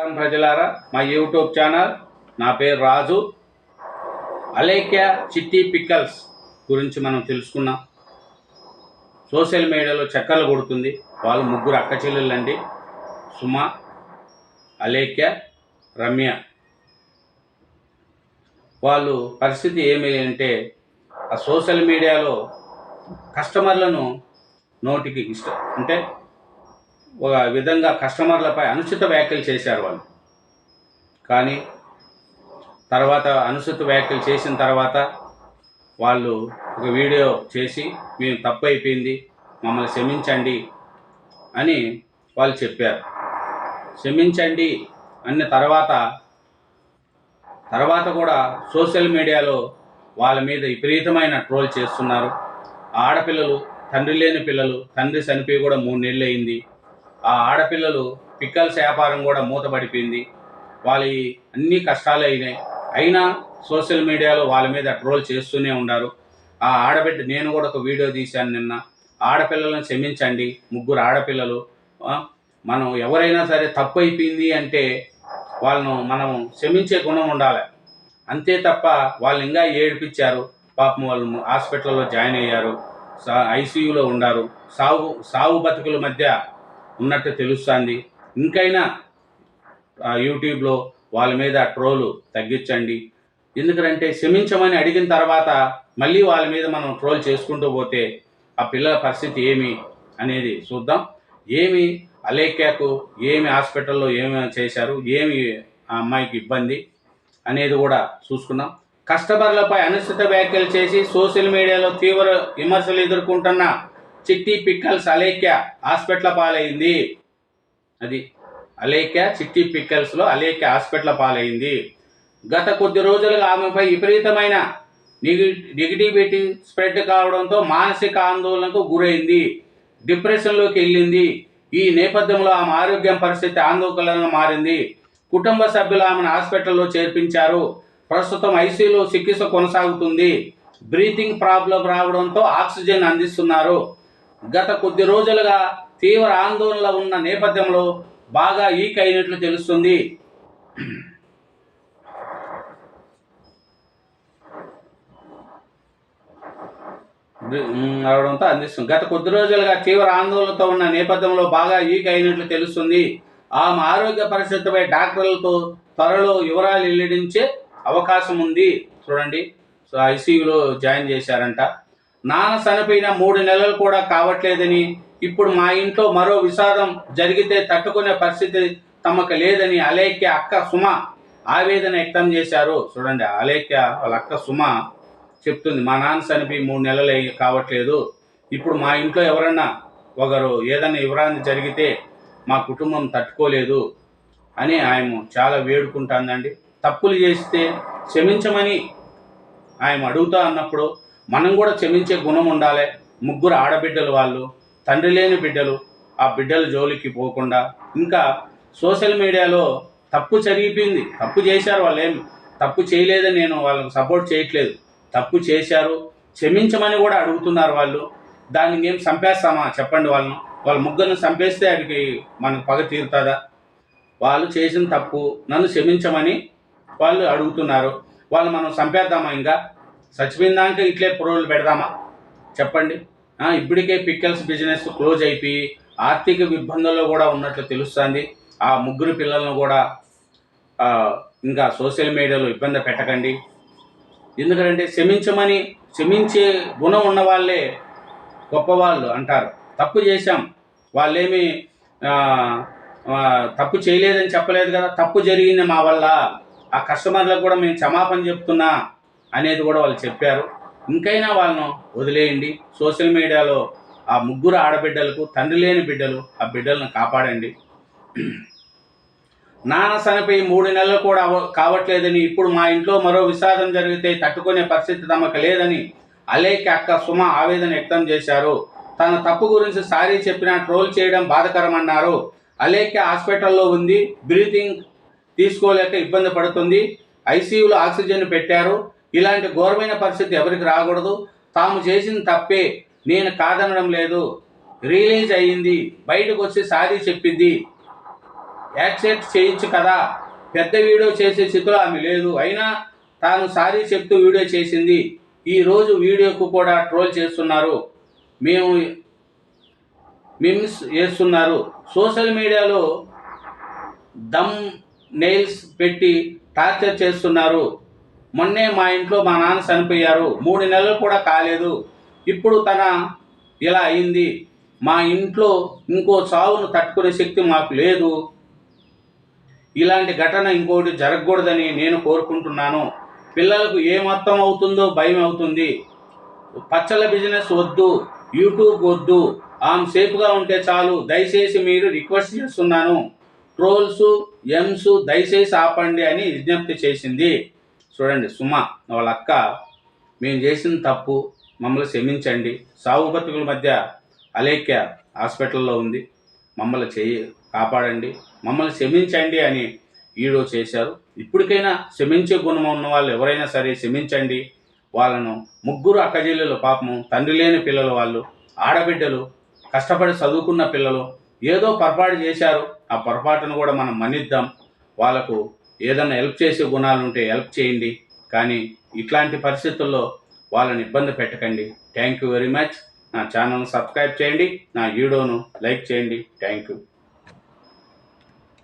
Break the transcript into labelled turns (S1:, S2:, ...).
S1: నమస్కారం ప్రజలారా మా యూట్యూబ్ ఛానల్ నా పేరు రాజు. అలేఖ్య చిట్టి పిక్కల్స్ గురించి మనం తెలుసుకున్నాం. సోషల్ మీడియాలో చక్కర్లు కొడుతుంది. వాళ్ళు ముగ్గురు అక్క చెల్లెళ్ళండి సుమ అలేఖ్య రమ్య. వాళ్ళు పరిస్థితి ఏమి అంటే ఆ సోషల్ మీడియాలో కస్టమర్లను నోటికి ఇష్టం. అంటే ఒక విధంగా కస్టమర్లపై అనుచిత వ్యాఖ్యలు చేశారు వాళ్ళు. కానీ తర్వాత అనుచిత వ్యాఖ్యలు చేసిన తర్వాత వాళ్ళు ఒక వీడియో చేసి మేము తప్పు అయిపోయింది మమ్మల్ని క్షమించండి అని వాళ్ళు చెప్పారు. క్షమించండి అన్న తర్వాత తర్వాత కూడా సోషల్ మీడియాలో వాళ్ళ మీద విపరీతమైన ట్రోల్ చేస్తున్నారు. ఆడపిల్లలు తండ్రి లేని పిల్లలు తండ్రి చనిపోయి కూడా మూడు నెలలు అయింది ఆ ఆడపిల్లలు పిక్కల్స్ వ్యాపారం కూడా మూతపడిపోయింది వాళ్ళ అన్ని కష్టాలు అయినాయి. అయినా సోషల్ మీడియాలో వాళ్ళ మీద ట్రోల్ చేస్తూనే ఉన్నారు. ఆ ఆడబిడ్డ నేను కూడా ఒక వీడియో తీశాను నిన్న. ఆడపిల్లలను క్షమించండి ముగ్గురు ఆడపిల్లలు. మనం ఎవరైనా సరే తప్పు అయిపోయింది అంటే వాళ్ళను మనం క్షమించే గుణం ఉండాలి. అంతే తప్ప వాళ్ళు ఇంకా ఏడిపించారు. పాపం వాళ్ళు హాస్పిటల్లో జాయిన్ అయ్యారు. ఐసీయూలో ఉన్నారు. సాగు సాగు బతుకుల మధ్య ఉన్నట్టు తెలుస్తుంది. ఇంకైనా యూట్యూబ్లో వాళ్ళ మీద ట్రోలు తగ్గించండి. ఎందుకంటే క్షమించమని అడిగిన తర్వాత మళ్ళీ వాళ్ళ మీద మనం ట్రోల్ చేసుకుంటూ పోతే ఆ పిల్లల పరిస్థితి ఏమి అనేది చూద్దాం. ఏమి అలేఖ్యకు ఏమి హాస్పిటల్లో ఏమి చేశారు ఏమి ఆ అమ్మాయికి ఇబ్బంది అనేది కూడా చూసుకున్నాం. కస్టమర్లపై అనుచిత వ్యాఖ్యలు చేసి సోషల్ మీడియాలో తీవ్ర విమర్శలు ఎదుర్కొంటున్న చిట్టి పిక్కల్స్ అలేఖ్య హాస్పిటల్ పాలైంది. అది అలేఖ్య చిట్టి పిక్కల్స్లో అలేఖ్య హాస్పిటల్ పాలైంది. గత కొద్ది రోజులుగా ఆమెపై విపరీతమైన నెగి నెగిటివిటీ స్ప్రెడ్ కావడంతో మానసిక ఆందోళనకు గురైంది. డిప్రెషన్లోకి వెళ్ళింది. ఈ నేపథ్యంలో ఆమె ఆరోగ్యం పరిస్థితి ఆందోళనగా మారింది. కుటుంబ సభ్యులు ఆమెను హాస్పిటల్లో చేర్పించారు. ప్రస్తుతం ఐసీయూలో చికిత్స కొనసాగుతుంది. బ్రీతింగ్ ప్రాబ్లం రావడంతో ఆక్సిజన్ అందిస్తున్నారు. గత కొద్ది రోజులుగా తీవ్ర ఆందోళన ఉన్న నేపథ్యంలో బాగా ఈక్ అయినట్లు తెలుస్తుంది. ఉమ్, అవడంతో అందిస్తుంది. గత కొద్ది రోజులుగా తీవ్ర ఆందోళనతో ఉన్న నేపథ్యంలో బాగా ఈక్ అయినట్లు తెలుస్తుంది. ఆమె ఆరోగ్య పరిస్థితిపై డాక్టర్లతో త్వరలో వివరాలు వెల్లడించే అవకాశం ఉంది. చూడండి. సో ఐసీయూలో జాయిన్ చేశారంట. నాన్న చనిపోయిన మూడు నెలలు కూడా కావట్లేదని ఇప్పుడు మా ఇంట్లో మరో విషాదం జరిగితే తట్టుకునే పరిస్థితి తమకు లేదని అలేఖ్య అక్క సుమ ఆవేదన వ్యక్తం చేశారు. చూడండి అలేఖ్య వాళ్ళ అక్క సుమ చెప్తుంది మా నాన్న చనిపోయి మూడు నెలలు కావట్లేదు. ఇప్పుడు మా ఇంట్లో ఎవరన్నా ఒకరు ఏదైనా వివరాన్ని జరిగితే మా కుటుంబం తట్టుకోలేదు అని ఆయన చాలా వేడుకుంటానండి. తప్పులు చేస్తే క్షమించమని ఆయన అడుగుతా అన్నప్పుడు మనం కూడా క్షమించే గుణం ఉండాలి. ముగ్గురు ఆడబిడ్డలు వాళ్ళు తండ్రి లేని బిడ్డలు ఆ బిడ్డల జోలికి పోకుండా. ఇంకా సోషల్ మీడియాలో తప్పు జరిగిపోయింది. తప్పు చేశారు వాళ్ళు ఏం తప్పు చేయలేదని నేను వాళ్ళకు సపోర్ట్ చేయట్లేదు. తప్పు చేశారు క్షమించమని కూడా అడుగుతున్నారు వాళ్ళు. దాన్ని ఏం చంపేస్తామా చెప్పండి వాళ్ళను. వాళ్ళ ముగ్గురిని చంపేస్తే అడిగి మనకు పగ తీరుతుందా? వాళ్ళు చేసిన తప్పు నన్ను క్షమించమని వాళ్ళు అడుగుతున్నారు. వాళ్ళు మనం చంపేద్దామా ఇంకా? చచ్చిపోయిన ఇట్లే పురుగులు పెడదామా? చెప్పండి. ఇప్పటికే పిక్కల్స్ బిజినెస్ క్లోజ్ అయిపోయి ఆర్థిక ఇబ్బందుల్లో కూడా ఉన్నట్లు తెలుస్తుంది. ఆ ముగ్గురు పిల్లలను కూడా ఇంకా సోషల్ మీడియాలో ఇబ్బంది పెట్టకండి. ఎందుకంటే క్షమించమని క్షమించే గుణం ఉన్న వాళ్ళే గొప్పవాళ్ళు అంటారు. తప్పు చేశాం. వాళ్ళేమి తప్పు చేయలేదని చెప్పలేదు కదా. తప్పు జరిగింది మా వల్ల. ఆ కస్టమర్లకు కూడా మేము క్షమాపణ చెప్తున్నా. అనేది కూడా వాళ్ళు చెప్పారు. ఇంకైనా వాళ్ళను వదిలేయండి. సోషల్ మీడియాలో ఆ ముగ్గురు ఆడబిడ్డలకు తండ్రి లేని బిడ్డలు ఆ బిడ్డలను కాపాడండి. నాన్న చనిపోయి మూడు నెలలు కూడా కావట్లేదని ఇప్పుడు మా ఇంట్లో మరో విషాదం జరిగితే తట్టుకునే పరిస్థితి తమకు లేదని అలేఖ అక్క సుమ ఆవేదన వ్యక్తం చేశారు. తన తప్పు గురించి సారీ చెప్పినా ట్రోల్ చేయడం బాధకరమన్నారు. అలేఖ్య హాస్పిటల్లో ఉంది. బ్రీతింగ్ తీసుకోలేక ఇబ్బంది పడుతుంది. ఐసీయూలో ఆక్సిజన్ పెట్టారు. ఇలాంటి ఘోరమైన పరిస్థితి ఎవరికి రాకూడదు. తాము చేసిన తప్పే. నేను కాదనడం లేదు. రిలీజ్ అయ్యింది. బయటకు వచ్చి సారీ చెప్పింది. యాక్సెప్ట్ చేయొచ్చు కదా. పెద్ద వీడియో చేసే స్థితిలో ఆమె లేదు. అయినా తాను సారీ చెప్తూ వీడియో చేసింది. ఈరోజు వీడియోకు కూడా ట్రోల్ చేస్తున్నారు. మేము మిమ్స్ వేస్తున్నారు సోషల్ మీడియాలో దమ్ నెయిల్స్ పెట్టి టార్చర్ చేస్తున్నారు. మొన్నే మా ఇంట్లో మా నాన్న చనిపోయారు. మూడు నెలలు కూడా కాలేదు. ఇప్పుడు తన ఇలా అయింది. మా ఇంట్లో ఇంకో చావును తట్టుకునే శక్తి మాకు లేదు. ఇలాంటి ఘటన ఇంకోటి జరగకూడదని నేను కోరుకుంటున్నాను. పిల్లలకు ఏ మొత్తం అవుతుందో భయం అవుతుంది. పచ్చల బిజినెస్ వద్దు యూట్యూబ్ వద్దు. ఆమె సేఫ్గా ఉంటే చాలు. దయచేసి మీరు రిక్వెస్ట్ చేస్తున్నాను. ట్రోల్స్ ఎమ్స్ దయచేసి ఆపండి అని విజ్ఞప్తి చేసింది. చూడండి సుమ వాళ్ళ అక్క మేము చేసిన తప్పు మమ్మల్ని క్షమించండి. సాగు బతుకుల మధ్య అలేఖ్య హాస్పిటల్లో ఉంది. మమ్మల్ని చేయి కాపాడండి. మమ్మల్ని క్షమించండి అని ఈడో చేశారు. ఇప్పటికైనా క్షమించే గుణం ఉన్న వాళ్ళు ఎవరైనా సరే క్షమించండి. వాళ్ళను ముగ్గురు అక్కజెల్లెలు పాపము తండ్రి లేని పిల్లలు వాళ్ళు ఆడబిడ్డలు కష్టపడి చదువుకున్న పిల్లలు ఏదో పొరపాటు చేశారు. ఆ పొరపాటును కూడా మనం మన్నిద్దాం. వాళ్ళకు ఏదైనా హెల్ప్ చేసే గుణాలు ఉంటే హెల్ప్ చేయండి. కానీ ఇట్లాంటి పరిస్థితుల్లో వాళ్ళని ఇబ్బంది పెట్టకండి. థ్యాంక్ యూ వెరీ మచ్ నా ఛానల్ సబ్స్క్రైబ్ చేయండి. నా వీడియోను లైక్ చేయండి. Thank you